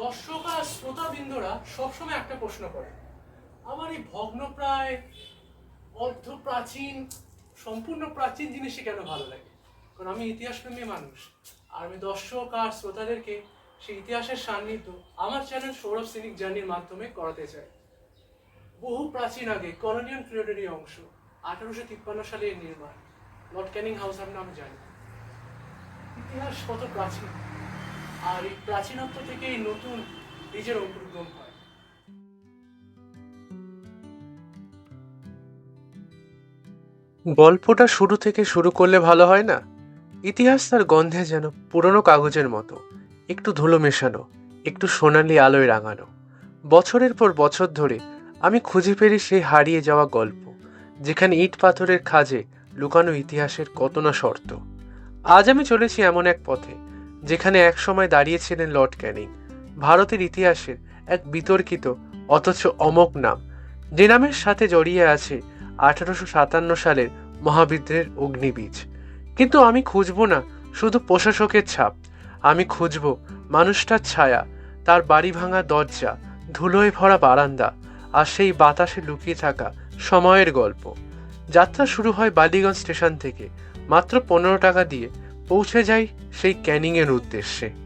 দর্শক আর শ্রোতাবৃন্দরা সবসময় একটা প্রশ্ন করে। আমার এই ভগ্নপ্রায় অর্ধ প্রাচীন, সম্পূর্ণ প্রাচীন জিনিসই কেন ভালো লাগে? কারণ আমি ইতিহাস প্রেমী মানুষ, আর আমি দর্শক আর শ্রোতাদেরকে সেই ইতিহাসের সান্নিধ্য আমার চ্যানেল সৌরভ সিনিক জার্নির মাধ্যমে করাতে চাই। বহু প্রাচীন আগে কলোনিয়াল পিরিয়ডেরই অংশ, আঠারোশো তিপ্পান্ন সালে এর নির্মাণ, লর্ড ক্যানিং হাউস আমি জানি। ইতিহাস কত প্রাচীন? আর এই প্রাচীনত্ব থেকেই নতুন বীজের অঙ্কুরোদ্গম হয়। গল্পটা শুরু থেকে শুরু করলে ভালো হয় না? ইতিহাস তার গন্ধে যেন পুরনো কাগজের মতো। একটু ধুলো মেশানো, একটু সোনালি আলোয় রাঙানো। বছরের পর বছর ধরে আমি খুঁজে পেরি সেই হারিয়ে যাওয়া গল্প, যেখানে ইট পাথরের খাজে লুকানো ইতিহাসের কত না শর্ত। আজ আমি চলেছি এমন এক পথে যেখানে একসময় দাঁড়িয়েছিলেন লর্ড ক্যানিং। ভারতের ইতিহাসের এক বিতর্কিত, অথচ অমোক নাম, যে নামের সাথে জড়িয়ে আছে আঠারোশো সাতান্ন সালের মহাবিদ্রের অগ্নিবীজ। কিন্তু আমি খুঁজবো না, শুধু প্রশাসকের ছাপ। আমি খুঁজব মানুষটার ছায়া, তার বাড়ি ভাঙা দরজা, ধুলোয় ভরা বারান্দা, আর সেই বাতাসে লুকিয়ে থাকা সময়ের গল্প। যাত্রা শুরু হয় বালিগঞ্জ স্টেশন থেকে, মাত্র পনেরো টাকা দিয়ে পৌঁছে যাই সেই ক্যানিংয়ের উদ্দেশ্যে।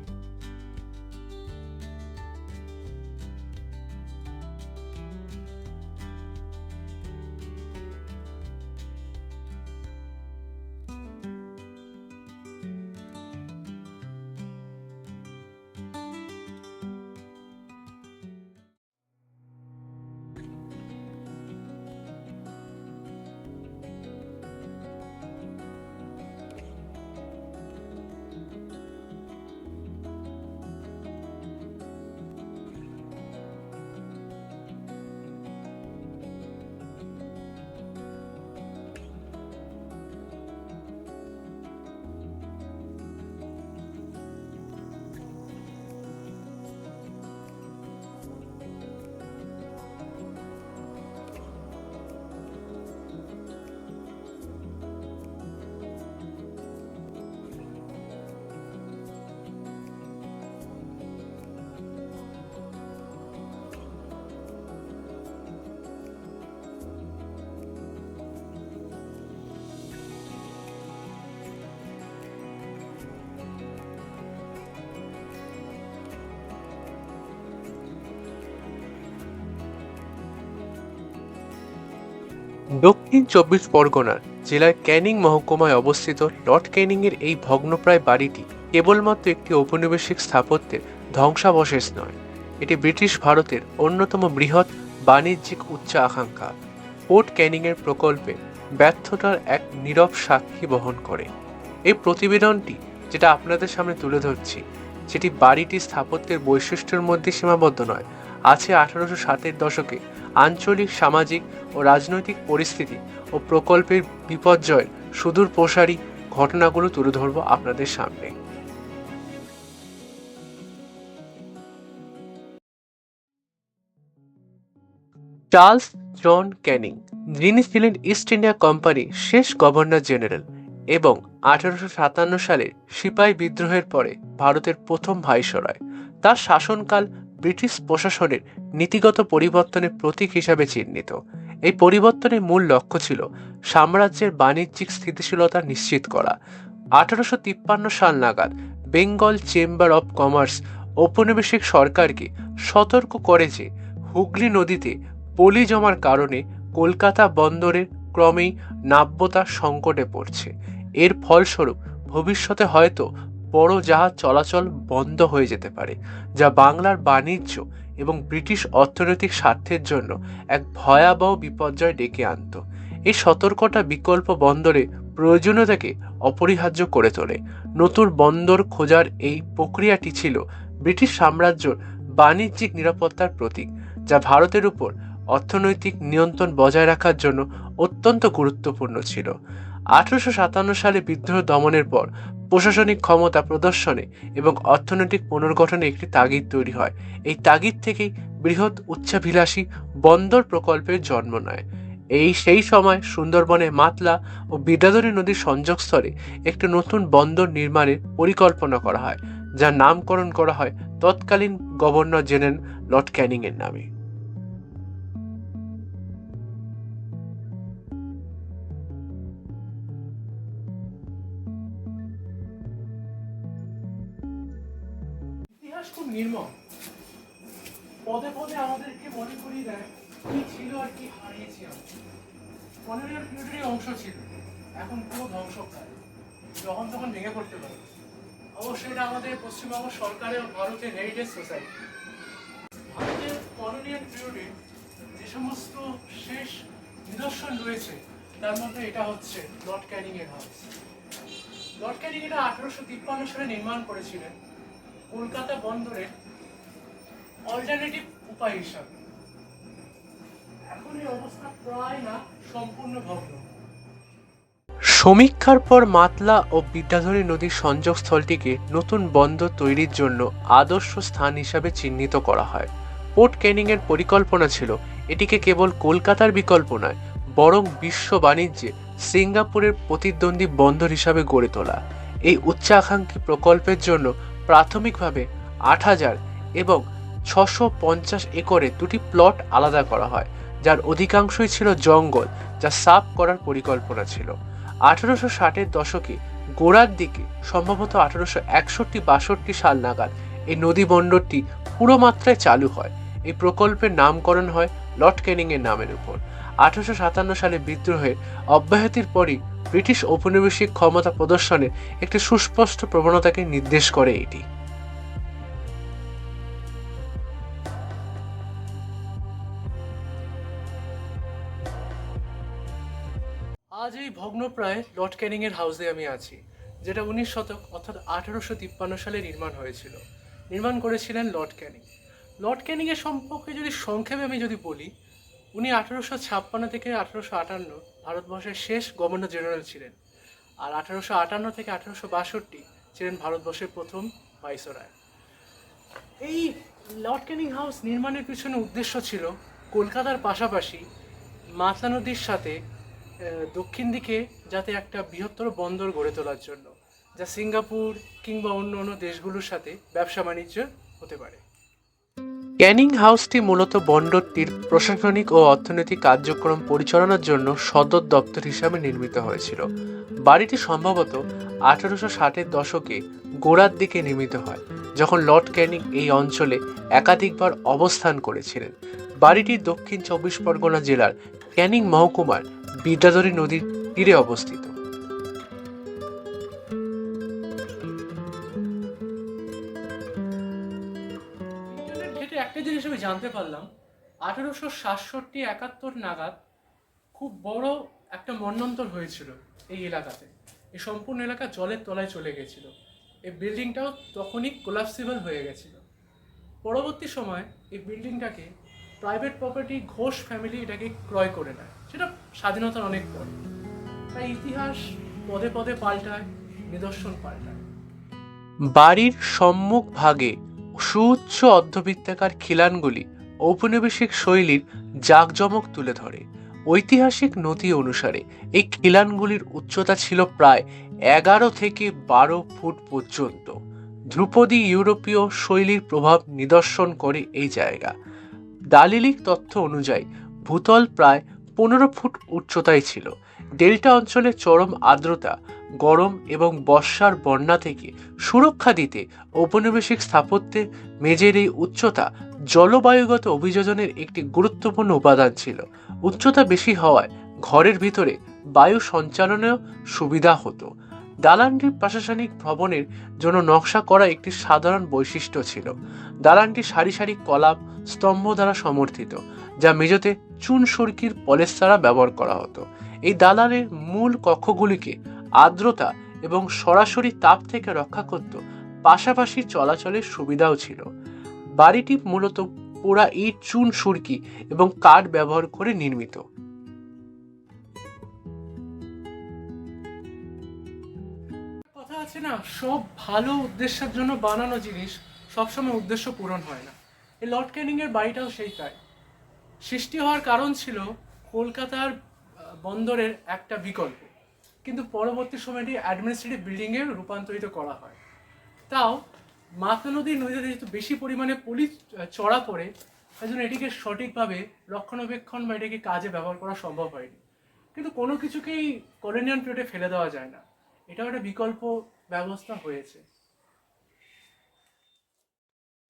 দক্ষিণ চব্বিশ পরগনার জেলার ক্যানিং মহকুমায় অবস্থিত লর্ড ক্যানিংয়ের এই ভগ্নপ্রায় বাড়িটি কেবলমাত্র একটি ঔপনিবেশিক স্থাপত্যের ধ্বংসাবশেষ নয়। এটি ব্রিটিশ ভারতের অন্যতম বৃহৎ বাণিজ্যিক উচ্চ আকাঙ্ক্ষা। পোর্ট ক্যানিংয়ের প্রকল্পে ব্যর্থতার এক নীরব সাক্ষী বহন করে। এই প্রতিবেদনটি যেটা আপনাদের সামনে তুলে ধরছি সেটি বাড়িটি স্থাপত্যের বৈশিষ্ট্যের মধ্যে সীমাবদ্ধ নয়, আছে আঠারোশো ষাটের দশকে আঞ্চলিক, সামাজিক ও রাজনৈতিক পরিস্থিতি ও প্রকল্পের বিপর্যয়ের সুদূর প্রসারী ঘটনাগুলো তুলে ধরবো আপনাদের সামনে। চার্লস জন ক্যানিং যিনি ছিলেন ইস্ট ইন্ডিয়া কোম্পানির শেষ গভর্নর জেনারেল এবং আঠারোশো সাতান্ন সালে সিপাই বিদ্রোহের পরে ভারতের প্রথম ভাইসরয়। তার শাসনকাল ব্রিটিশ প্রশাসনের নীতিগত পরিবর্তনের প্রতীক হিসাবে চিহ্নিত। এই পরিবর্তনের মূল লক্ষ্য ছিল সাম্রাজ্যের বাণিজ্যিক স্থিতিশীলতা নিশ্চিত করা। আঠারোশো তিপ্পান্ন সাল নাগাদ বেঙ্গল চেম্বার অব কমার্স ঔপনিবেশিক সরকারকে সতর্ক করে যে হুগলি নদীতে পলি জমার কারণে কলকাতা বন্দরের ক্রমেই নাব্যতা সংকটে পড়ছে। এর ফলস্বরূপ ভবিষ্যতে হয়তো বড় জাহাজ চলাচল বন্ধ হয়ে যেতে পারে, যা বাংলার বাণিজ্য এবং ব্রিটিশ অর্থনৈতিক স্বার্থের জন্য এক ভয়াবহ বিপর্যয় ডেকে আনত। এই সতর্কতা বিকল্প বন্দরে প্রয়োজনীয়তাকে অপরিহার্য করে তোলে। নতুন বন্দর খোঁজার এই প্রক্রিয়াটি ছিল ব্রিটিশ সাম্রাজ্যর বাণিজ্যিক নিরাপত্তার প্রতীক, যা ভারতের উপর অর্থনৈতিক নিয়ন্ত্রণ বজায় রাখার জন্য অত্যন্ত গুরুত্বপূর্ণ ছিল। আঠারোশো সাতান্ন সালে বিদ্রোহ দমনের পর প্রশাসনিক ক্ষমতা প্রদর্শনে এবং অর্থনৈতিক পুনর্গঠনে একটি তাগিদ তৈরি হয়। এই তাগিদ থেকেই বৃহৎ উচ্চাভিলাষী বন্দর প্রকল্পের জন্ম নেয়। এই সেই সময় সুন্দরবনে মাতলা ও বিদ্যাধরী নদীর সংযোগস্থলে একটি নতুন বন্দর নির্মাণের পরিকল্পনা করা হয়, যার নামকরণ করা হয় তৎকালীন গভর্নর জেনারেল লর্ড ক্যানিং এর নামে। ইতিহাস খুব নির্মম। পদে পদে আমাদেরকে মনে করিয়ে দেয় কি ছিল আর কি হারিয়েছি আমরা। পিরিয়ডেরই অংশ ছিল। এখন পুরো ধ্বংসপ্রায়। যখন তখন ভেঙে পড়তে পারে। অবশ্যই এটা আমাদের পশ্চিমবঙ্গ সরকারের ভারতের হেরিটেজ সোসাইটি ভারতের কলোনিয়াল পিরিয়ডে যে সমস্ত শেষ নিদর্শন রয়েছে, তার মধ্যে এটা হচ্ছে লর্ড ক্যানিং এর হাউস লর্ড ক্যানিং এটা আঠারোশো তিপ্পান্ন সালে নির্মাণ করেছিলেন। কলকাতা বন্দরের অল্টারনেটিভ উপায় হিসাবে। এখন এই অবস্থা প্রায় না, সম্পূর্ণ ভগ্ন। সমীক্ষার পর মাতলা ও বিদ্যাধরী নদীর সংযোগস্থলটিকে নতুন বন্দর তৈরির জন্য আদর্শ স্থান হিসাবে চিহ্নিত করা হয়। পোর্ট ক্যানিং এর পরিকল্পনা ছিল, এটিকে কেবল কলকাতার বিকল্প নয়, বরং বিশ্ব বাণিজ্যে সিঙ্গাপুরের প্রতিদ্বন্দ্বী বন্দর হিসাবে গড়ে তোলা। এই উচ্চাকাঙ্ক্ষী প্রকল্পের জন্য প্রাথমিকভাবে আট হাজার এবং ছশো পঞ্চাশ একরে দুটি প্লট আলাদা করা হয়, যার অধিকাংশই ছিল জঙ্গল, যা সাফ করার পরিকল্পনা ছিল। আঠারোশো ষাটের দশকে গোড়ার দিকে সম্ভবত আঠারোশো একষট্টি বাষট্টি সাল নাগাদ এই নদী বন্দরটি পুরো মাত্রায় চালু হয়। এই প্রকল্পের নামকরণ হয় লর্ড ক্যানিং এর নামের উপর। আঠারোশো সাতান্ন সালে বিদ্রোহের অব্যাহতির পরই ব্রিটিশ ঔপনিবেশিক ক্ষমতা প্রদর্শনের একটি সুস্পষ্ট প্রবণতাকে নির্দেশ করে এটি। আজ এই ভগ্নপ্রায় লর্ড ক্যানিং এর হাউসে আমি আছি, যেটা উনিশ শতক অর্থাৎ আঠারোশো তিপ্পান্ন সালে নির্মাণ হয়েছিল। নির্মাণ করেছিলেন লর্ড ক্যানিং। লর্ড ক্যানিং এর সম্পর্কে যদি সংক্ষেপে আমি যদি বলি উনি আঠারোশো ছাপ্পান্ন থেকে আঠারোশো আটান্ন ভারতবর্ষের শেষ গভর্নর জেনারেল ছিলেন। আর আঠারোশো আটান্ন থেকে আঠারোশো বাষট্টি ছিলেন ভারতবর্ষের প্রথম ভাইসরয়। এই লর্ড ক্যানিং হাউস নির্মাণের পিছনে উদ্দেশ্য ছিল কলকাতার পাশাপাশি মাতলা নদীর সাথে দক্ষিণ দিকে যাতে একটা বৃহত্তর বন্দর গড়ে তোলার জন্য, যা সিঙ্গাপুর কিংবা অন্য অন্য দেশগুলোর সাথে ব্যবসা বাণিজ্য হতে পারে। ক্যানিং হাউসটি মূলত বন্দরটির প্রশাসনিক ও অর্থনৈতিক কার্যক্রম পরিচালনার জন্য সদর দপ্তর হিসাবে নির্মিত হয়েছিল। বাড়িটি সম্ভবত আঠারোশো ষাটের দশকে গোড়ার দিকে নির্মিত হয়, যখন লর্ড ক্যানিং এই অঞ্চলে একাধিকবার অবস্থান করেছিলেন। বাড়িটি দক্ষিণ চব্বিশ পরগনা জেলার ক্যানিং মহকুমার বিদ্যাধরী নদীর তীরে অবস্থিত। জানতে পারলাম, আঠেরোশো সাতষট্টি একাত্তর নাগাদ খুব বড় একটা মন্বন্তর হয়েছিল এই এলাকাতে। এই সম্পূর্ণ এলাকা জলের তলায় চলে গেছিল। এই বিল্ডিংটাও তখনই কোলাপসিবল হয়ে গেছিল। পরবর্তী সময় এই বিল্ডিংটাকে প্রাইভেট প্রপার্টি ঘোষ ফ্যামিলি এটাকে ক্রয় করে নেয়, সেটা স্বাধীনতার অনেক পর। তাই ইতিহাস পদে পদে পাল্টায়, নিদর্শন পাল্টায়। বাড়ির সম্মুখ ভাগে সুউচ্চ অর্ধবৃত্তাকার খিলানগুলি ঔপনিবেশিক শৈলীর জাঁকজমক তুলে ধরে। ঐতিহাসিক নথি অনুসারে, এই খিলানগুলির উচ্চতা ছিল প্রায় এগারো থেকে বারো ফুট পর্যন্ত। ধ্রুপদী ইউরোপীয় শৈলীর প্রভাব নিদর্শন করে এই জায়গা। দালিলিক তথ্য অনুযায়ী, ভূতল প্রায় পনেরো ফুট উচ্চতায় ছিল। ডেল্টা অঞ্চলে চরম আর্দ্রতা গরম এবং বর্ষার বন্যা থেকে সুরক্ষা দিতে ঔপনিবেশিক স্থাপত্যে মেঝের এই উচ্চতা জলবায়ুগত অভিযোজনের একটি গুরুত্বপূর্ণ উপাদান ছিল। উচ্চতা বেশি হওয়ায় ঘরের ভিতরে বায়ু সঞ্চালনেও সুবিধা হতো। দালানটির প্রশাসনিক ভবনের জন্য নকশা করা একটি সাধারণ বৈশিষ্ট্য ছিল। দালানটি সারি সারি কলাপ, স্তম্ভ দ্বারা সমর্থিত, যা মেঝেতে চুন সরকির পলেস দ্বারা ব্যবহার করা হতো। এই দালানের মূল কক্ষগুলিকে আর্দ্রতা এবং সরাসরি তাপ থেকে রক্ষা করত। পাশাপাশি চলাচলের সুবিধাও ছিল। বাড়িটি মূলত পোড়া ইট, চুন, সুরকি এবং কাঠ ব্যবহার করে নির্মিত। কথা আছে না, সব ভালো উদ্দেশ্যের জন্য বানানো জিনিস সবসময় উদ্দেশ্য পূরণ হয় না। এই লর্ড ক্যানিং এর বাড়িটাও সেই তাই। সৃষ্টি হওয়ার কারণ ছিল কলকাতার বন্দরের একটা বিকল্প। কিন্তু পরবর্তী সময়টি অ্যাডমিনিস্ট্রেটিভ বিল্ডিংয়ে রূপান্তরিত করা হয়। তাও মাথা নদীর নদীতে যেহেতু বেশি পরিমাণে পলি চড়া পড়ে তাই জন্য এটিকে সঠিকভাবে রক্ষণাবেক্ষণ বা এটিকে কাজে ব্যবহার করা সম্ভব হয়নি। কিন্তু কোনো কিছুকেই কলোনিয়াল পিরিয়ডে ফেলে দেওয়া যায় না। এটাও একটা বিকল্প ব্যবস্থা হয়েছে।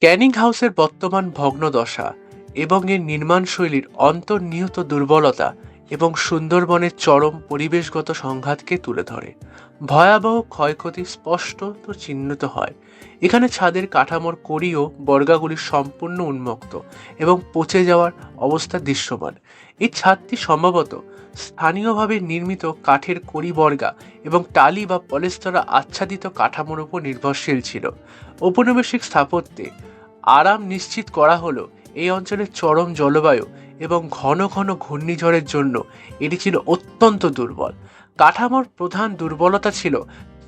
ক্যানিং হাউসের বর্তমান ভগ্নদশা এবং এর নির্মাণশৈলীর অন্তর্নিহিত দুর্বলতা এবং সুন্দরবনের চরম পরিবেশগত সংঘাতকে তুলে ধরে। ভয়াবহ ক্ষয়ক্ষতি স্পষ্ট তো চিহ্নিত হয়। এখানে ছাদের কাঠামোর কড়ি ও বর্গাগুলি সম্পূর্ণ উন্মুক্ত এবং পচে যাওয়ার অবস্থা দৃশ্যমান। এই ছাদটি সম্ভবত স্থানীয়ভাবে নির্মিত কাঠের কড়ি বর্গা এবং টালি বা পলেস্তরা আচ্ছাদিত কাঠামোর উপর নির্ভরশীল ছিল। ঔপনিবেশিক স্থাপত্যে আরাম নিশ্চিত করা হলো এই অঞ্চলের চরম জলবায়ু এবং ঘন ঘন ঘূর্ণিঝড়ের জন্য এটি ছিল অত্যন্ত দুর্বল। কাঠামোর প্রধান দুর্বলতা ছিল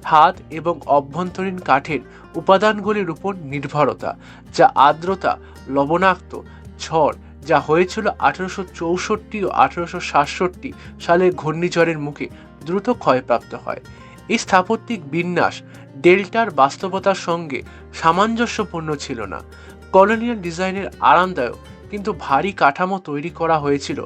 ছাদ এবং অভ্যন্তরীণ কাঠের উপাদানগুলির উপর নির্ভরতা, যা আর্দ্রতা, লবণাক্ত ঝড়, যা হয়েছিল আঠারোশো চৌষট্টি ও আঠারোশো সাতষট্টি সালের ঘূর্ণিঝড়ের মুখে দ্রুত ক্ষয়প্রাপ্ত হয়। এই স্থাপত্যিক বিন্যাস ডেল্টার বাস্তবতার সঙ্গে সামঞ্জস্যপূর্ণ ছিল না। কলোনিয়াল ডিজাইনের আরামদায়ক কিন্তু ভারী কাঠামো তৈরি করা হয়েছিল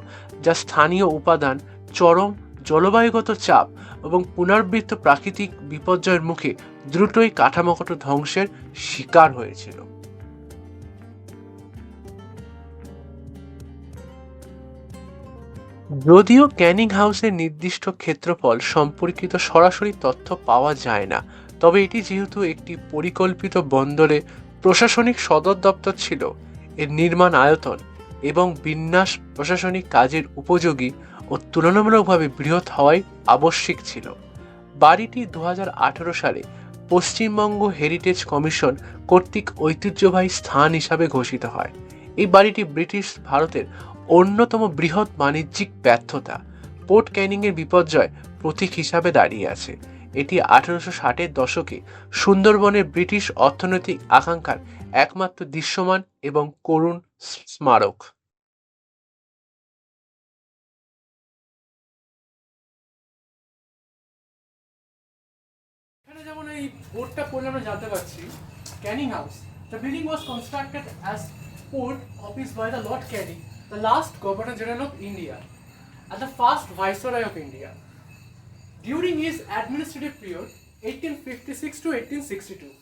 যা স্থানীয় উপাদান, চরম জলবায়ুগত চাপ এবং পুনর্বৃত্ত প্রাকৃতিক বিপর্যয়ের মুখে দ্রুতই কাঠামোগত ধ্বংসের শিকার হয়েছিল। যদিও ক্যানিং হাউসের নির্দিষ্ট ক্ষেত্রফল সম্পর্কিত সরাসরি তথ্য পাওয়া যায় না, তবে এটি যেহেতু একটি পরিকল্পিত বন্দরে প্রশাসনিক সদর দপ্তর ছিল এর নির্মাণ আয়তন এবং বিন্যাস প্রশাসনিক কাজের উপযোগী ও তুলনামূলকভাবে বৃহৎ হওয়াই আবশ্যিক ছিল। বাড়িটি দু সালে পশ্চিমবঙ্গ হেরিটেজ কমিশন কর্তৃক ঐতিহ্যবাহী স্থান হিসাবে ঘোষিত হয়। এই বাড়িটি ব্রিটিশ ভারতের অন্যতম বৃহৎ বাণিজ্যিক ব্যর্থতা, পোর্ট ক্যানিংয়ের বিপর্যয় প্রতীক হিসাবে দাঁড়িয়ে আছে। এটি আঠারোশো ষাটের দশকে সুন্দরবনের ব্রিটিশ অর্থনৈতিক আকাঙ্ক্ষার একমাত্র দৃশ্যমান এবং করুণ স্মারক এখানে যেমন এই বোর্ডটা পড়লে আমরা জানতে পারছি Canning House the building was constructed as port office by the lord Canning the last governor general of India and the first viceroy of India. During his administrative period, 1856 to 1862,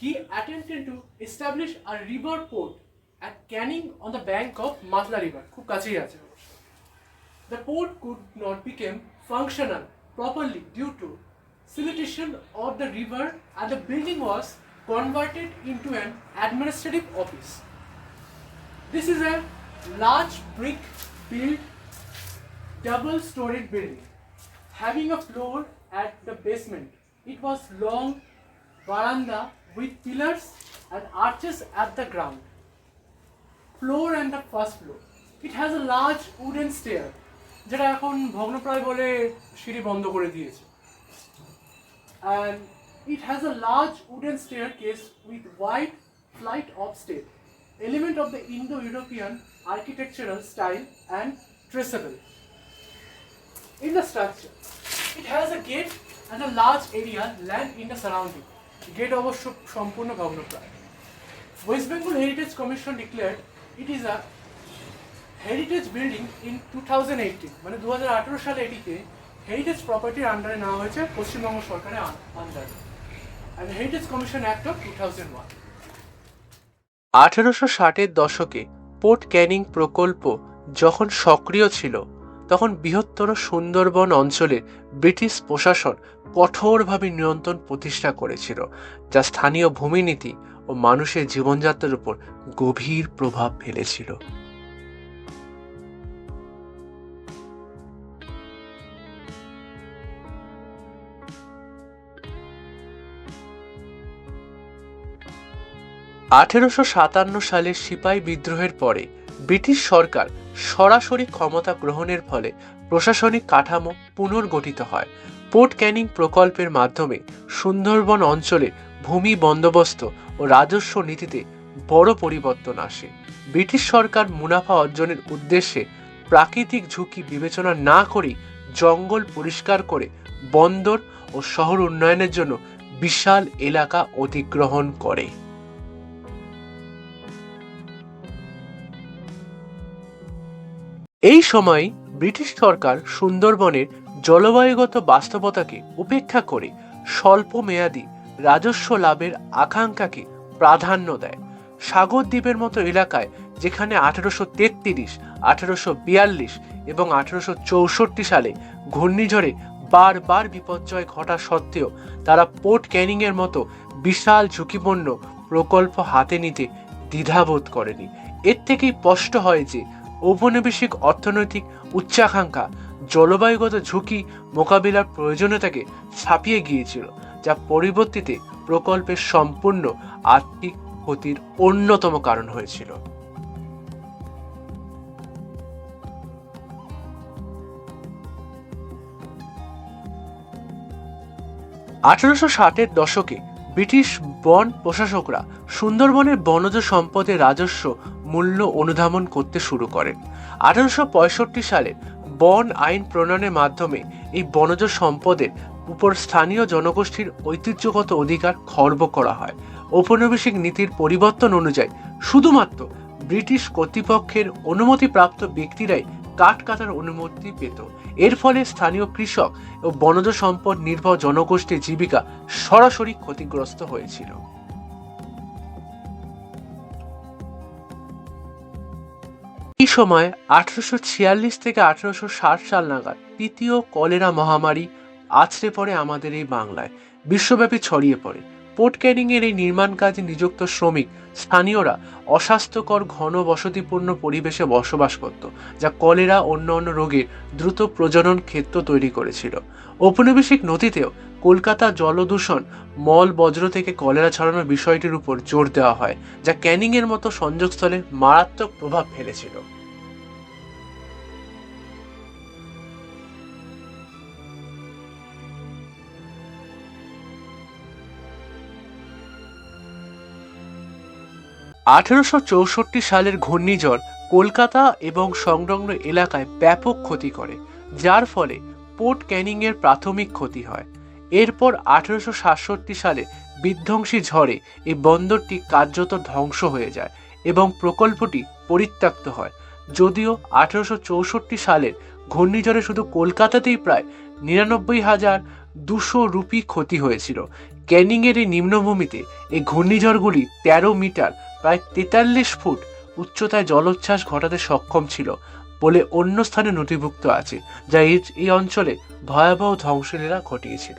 he attempted to establish a river port at Canning on the bank of Matla River. খুব আছে The port could not become functional properly due to siltation of the river and the building was converted into an administrative office. This is a large brick built double storied building having a floor at the basement. It was long veranda with pillars and arches at the ground. Floor and the first floor. It has a large wooden stair যেটা এখন ভগ্নপ্রায় বলে সিঁড়ি বন্ধ করে দিয়েছে and it has a large wooden staircase with wide flight of stairs, element of the Indo-European architectural style and traceable in the structure. It has a gate and a large area land in the surrounding. Gate অবশ্য সম্পূর্ণ ভগ্নপ্রায় West Bengal Heritage Commission declared it is a heritage building in two thousand eighteen মানে দু হাজার আঠেরো সালে এটিকে heritage প্রপার্টির আন্ডারে নেওয়া হয়েছে পশ্চিমবঙ্গ সরকারের আন্ডারে and Heritage Commission Act of two thousand one আঠেরোশো ষাটের দশকে পোর্ট ক্যানিং প্রকল্প যখন সক্রিয় ছিল তখন বৃহত্তর সুন্দরবন অঞ্চলে ব্রিটিশ প্রশাসন কঠোরভাবে নিয়ন্ত্রণ প্রতিষ্ঠা করেছিল, যা স্থানীয় ভূমিনীতি ও মানুষের জীবনযাত্রার উপর গভীর প্রভাব ফেলেছিল। আঠেরোশো সাতান্ন সালের সিপাই বিদ্রোহের পরে ব্রিটিশ সরকার সরাসরি ক্ষমতা গ্রহণের ফলে প্রশাসনিক কাঠামো পুনর্গঠিত হয়। পোর্ট ক্যানিং প্রকল্পের মাধ্যমে সুন্দরবন অঞ্চলে ভূমি বন্দোবস্ত ও রাজস্ব নীতিতে বড় পরিবর্তন আসে। ব্রিটিশ সরকার মুনাফা অর্জনের উদ্দেশ্যে প্রাকৃতিক ঝুঁকি বিবেচনা না করেই জঙ্গল পরিষ্কার করে বন্দর ও শহর উন্নয়নের জন্য বিশাল এলাকা অধিগ্রহণ করে। এই সময় ব্রিটিশ সরকার সুন্দরবনের জলবায়ুগত বাস্তবতাকে উপেক্ষা করে স্বল্প মেয়াদী রাজস্ব লাভের আকাঙ্ক্ষাকে প্রাধান্য দেয়। সাগর দ্বীপের মতো এলাকায় যেখানে আঠারোশো তেত্রিশ, আঠারোশো বিয়াল্লিশ এবং আঠারোশো চৌষট্টি সালে ঘূর্ণিঝড়ে বারবার বিপর্যয় ঘটা সত্ত্বেও তারা পোর্ট ক্যানিংয়ের মতো বিশাল ঝুঁকিপূর্ণ প্রকল্প হাতে নিতে দ্বিধাবোধ করেনি। এর থেকেই স্পষ্ট হয় যে ঔপনিবেশিক অর্থনৈতিক উচ্চাকাঙ্ক্ষা, জলবায়ুগত ঝুঁকি মোকাবিলার প্রয়োজনীয়তাকে ছাপিয়ে গিয়েছিল, যা পরবর্তীতে প্রকল্পের সম্পূর্ণ আর্থিক ক্ষতির অন্যতম কারণ হয়েছিল। আঠারোশো ষাটের দশকে ব্রিটিশ বন প্রশাসকরা সুন্দরবনের বনজ সম্পদের রাজস্ব মূল্য অনুধাবন করতে শুরু করেন আঠারোশো পঁয়ষট্টি সালে বন আইন প্রণয়নের মাধ্যমে এই বনজ সম্পদের উপর স্থানীয় জনগোষ্ঠীর ঐতিহ্যগত অধিকার খর্ব করা হয়। ঔপনিবেশিক নীতির পরিবর্তন অনুযায়ী শুধুমাত্র ব্রিটিশ কর্তৃপক্ষের অনুমতিপ্রাপ্ত ব্যক্তিরাই কাঠ কাটার অনুমতি পেত। এর ফলে স্থানীয় কৃষক ও বনজ সম্পদ নির্ভর জনগোষ্ঠীর জীবিকা সরাসরি ক্ষতিগ্রস্ত হয়েছিল। এই সময় আঠারোশো ছিয়াল্লিশ থেকে আঠারোশো ষাট সাল নাগাদ তৃতীয় কলেরা মহামারী আছড়ে পড়ে আমাদের এই বাংলায়। বিশ্বব্যাপী ছড়িয়ে পড়ে। পোর্ট ক্যানিংয়ের এই নির্মাণ কাজে নিযুক্ত শ্রমিক, স্থানীয়রা অস্বাস্থ্যকর, ঘন বসতিপূর্ণ পরিবেশে বসবাস করত, যা কলেরা অন্য অন্য রোগের দ্রুত প্রজনন ক্ষেত্র তৈরি করেছিল। ঔপনিবেশিক নদীতেও কলকাতা জলদূষণ মল বজ্র থেকে কলেরা ছড়ানোর বিষয়টির উপর জোর দেওয়া হয়, যা ক্যানিংয়ের মতো সংযোগস্থলে মারাত্মক প্রভাব ফেলেছিল। আঠেরোশো চৌষট্টি সালের ঘূর্ণিঝড় কলকাতা এবং সংলগ্ন এলাকায় ব্যাপক ক্ষতি করে, যার ফলে পোর্ট ক্যানিংয়ের প্রাথমিক ক্ষতি হয়। এরপর আঠেরোশো সাতষট্টি সালে বিধ্বংসী ঝড়ে এই বন্দরটি কার্যত ধ্বংস হয়ে যায় এবং প্রকল্পটি পরিত্যক্ত হয়। যদিও আঠেরোশো চৌষট্টি সালের ঘূর্ণিঝড়ে শুধু কলকাতাতেই প্রায় নিরানব্বই হাজার দুশো রুপি ক্ষতি হয়েছিল। ক্যানিংয়ের এই নিম্নভূমিতে এই ঘূর্ণিঝড়গুলি তেরো মিটার, প্রায় তেতাল্লিশ ফুট উচ্চতায় জলোচ্ছ্বাস ঘটাতে সক্ষম ছিল বলে অন্য স্থানে নথিভুক্ত আছে, যা এই অঞ্চলে ভয়াবহ ধ্বংসলীলা ঘটিয়েছিল।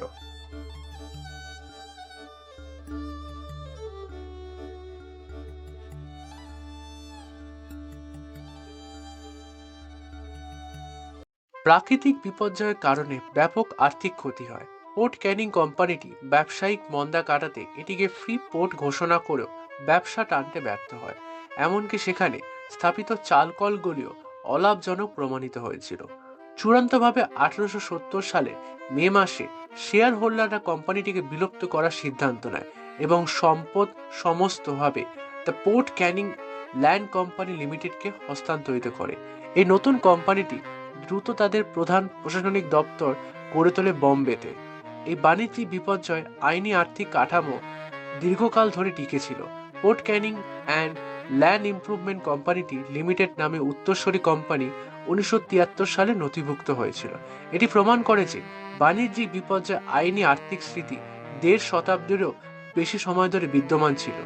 প্রাকৃতিক বিপর্যয়ের কারণে ব্যাপক আর্থিক ক্ষতি হয়। পোর্ট ক্যানিং কোম্পানিটি ব্যবসায়িক মন্দা কাটাতে এটিকে ফ্রি পোর্ট ঘোষণা করেও ব্যবসা টানতে ব্যর্থ হয়। এমনকি সেখানে স্থাপিত চালকলগুলিও অলাভজনক প্রমাণিত হয়েছিল। চূড়ান্তভাবে আঠারোশো সত্তর সালে মে মাসে শেয়ার হোল্ডাররা কোম্পানিটিকে বিলুপ্ত করার সিদ্ধান্ত নেয় এবং সম্পদ সমস্তভাবে the Port Canning Land Company লিমিটেডকে হস্তান্তরিত করে। এই নতুন কোম্পানিটি দ্রুত তাদের প্রধান প্রশাসনিক দপ্তর গড়ে তোলে বম্বেতে। এই বাণিজ্যিক বিপর্যয় আইনি আর্থিক কাঠামো দীর্ঘকাল ধরে টিকেছিল Port Canning and Land Improvement কোম্পানিটি লিমিটেড নামে উত্তরসূরি কোম্পানি উনিশশো তিয়াত্তর সালে নথিভুক্ত হয়েছিল। এটি প্রমাণ করে যে বাণিজ্যিক বিপর্যয় আইনি আর্থিক স্মৃতি দেড় শতাব্দীরও বেশি সময় ধরে বিদ্যমান ছিল।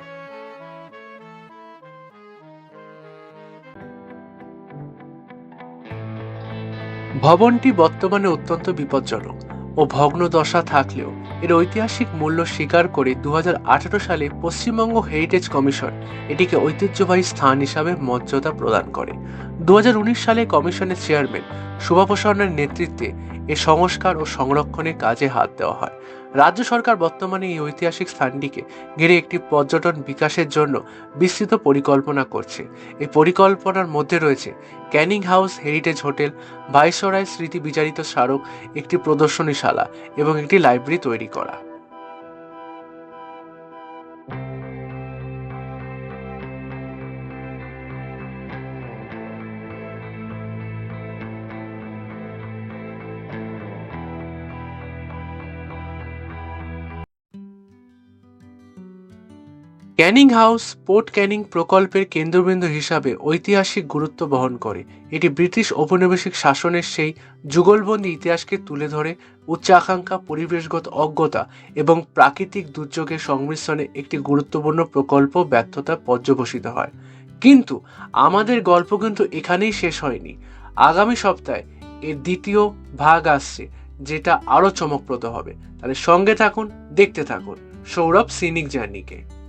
ভবনটি বর্তমানে অত্যন্ত বিপজ্জনক ও ভগ্ন দশা থাকলেও এর ঐতিহাসিক মূল্য স্বীকার করে দু হাজার আঠারো সালে পশ্চিমবঙ্গ হেরিটেজ কমিশন এটিকে ঐতিহ্যবাহী স্থান হিসাবে মর্যাদা প্রদান করে। দু হাজার উনিশ সালে কমিশনের চেয়ারম্যান শুভপ্রসন্নের নেতৃত্বে এ সংস্কার ও সংরক্ষণের কাজে হাত দেওয়া হয়। রাজ্য সরকার বর্তমানে এই ঐতিহাসিক স্থানটিকে ঘিরে একটি পর্যটন বিকাশের জন্য বিস্তৃত পরিকল্পনা করছে। এই পরিকল্পনার মধ্যে রয়েছে Canning House heritage hotel, viceroy স্মৃতি বিচারিত স্মারক, একটি প্রদর্শনীশালা এবং একটি লাইব্রেরি তৈরি করা। ক্যানিং হাউস পোর্ট ক্যানিং প্রকল্পের কেন্দ্রবিন্দু হিসাবে ঐতিহাসিক গুরুত্ব বহন করে। এটি ব্রিটিশ ঔপনিবেশিক শাসনের সেই যুগলবন্দি ইতিহাসকে তুলে ধরে উচ্চাকাঙ্ক্ষা পরিবেশগত অজ্ঞতা এবং প্রাকৃতিক দুর্যোগের সংমিশ্রণে একটি গুরুত্বপূর্ণ প্রকল্প ব্যর্থতা পর্যবসিত হয়। কিন্তু আমাদের গল্প কিন্তু এখানেই শেষ হয়নি। আগামী সপ্তাহে এর দ্বিতীয় ভাগ আসছে, যেটা আরও চমকপ্রদ হবে। তাহলে সঙ্গে থাকুন, দেখতে থাকুন। সৌরভ সিনিক জার্নিকে।